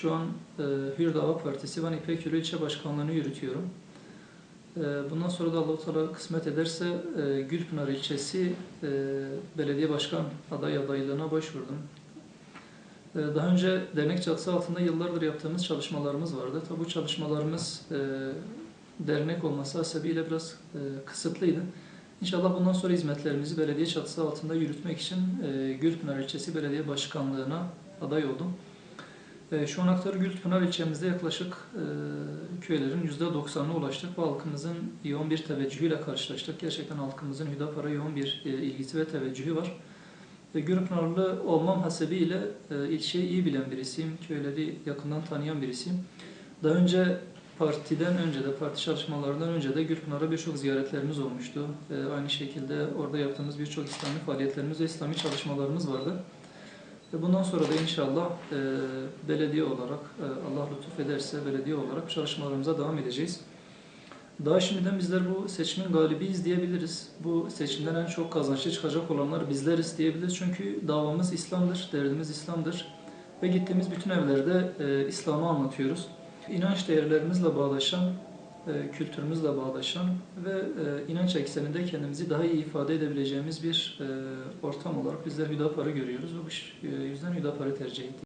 Şu an e, Hür Dava Partisi Van İpekgölü ilçe başkanlığını yürütüyorum. E, bundan sonra da Allah-u Teala kısmet ederse e, Gülpınar ilçesi e, belediye başkan aday adaylığına başvurdum. E, daha önce dernek çatısı altında yıllardır yaptığımız çalışmalarımız vardı. Tabi bu çalışmalarımız e, dernek olması hasebiyle biraz e, kısıtlıydı. İnşallah bundan sonra hizmetlerimizi belediye çatısı altında yürütmek için e, Gülpınar ilçesi belediye başkanlığına aday oldum. E, kadar Gülpınar ilçemizde yaklaşık e, köylerin %90'ına ulaştık ve halkımızın yoğun bir teveccühüyle karşılaştık. Gerçekten halkımızın Hüdapar'a yoğun bir e, ilgisi ve teveccühü var. Gülpınarlı olmam hasebiyle ilçeyi iyi bilen birisiyim, köyleri yakından tanıyan birisiyim. Daha önce partiden önce de, parti çalışmalarından önce de Gülpınar'a birçok ziyaretlerimiz olmuştu. Aynı şekilde orada yaptığımız birçok İslami faaliyetlerimiz ve İslami çalışmalarımız vardı. Ve bundan sonra da inşallah e, belediye olarak, e, Allah lütuf ederse belediye olarak çalışmalarımıza devam edeceğiz. Daha şimdiden bizler bu seçimin galibiyiz diyebiliriz. Bu seçimden en çok kazançlı çıkacak olanlar bizleriz diyebiliriz. Çünkü davamız İslam'dır, derdimiz İslam'dır. Ve gittiğimiz bütün evlerde e, İslam'ı anlatıyoruz. İnanç değerlerimizle bağdaşan, e, kültürümüzle bağdaşan ve e, inanç ekseninde kendimizi daha iyi ifade edebileceğimiz bir e, ortam olarak bizler Hüdapar'ı görüyoruz ve bu yüzden Hüdapar'ı tercih ettik.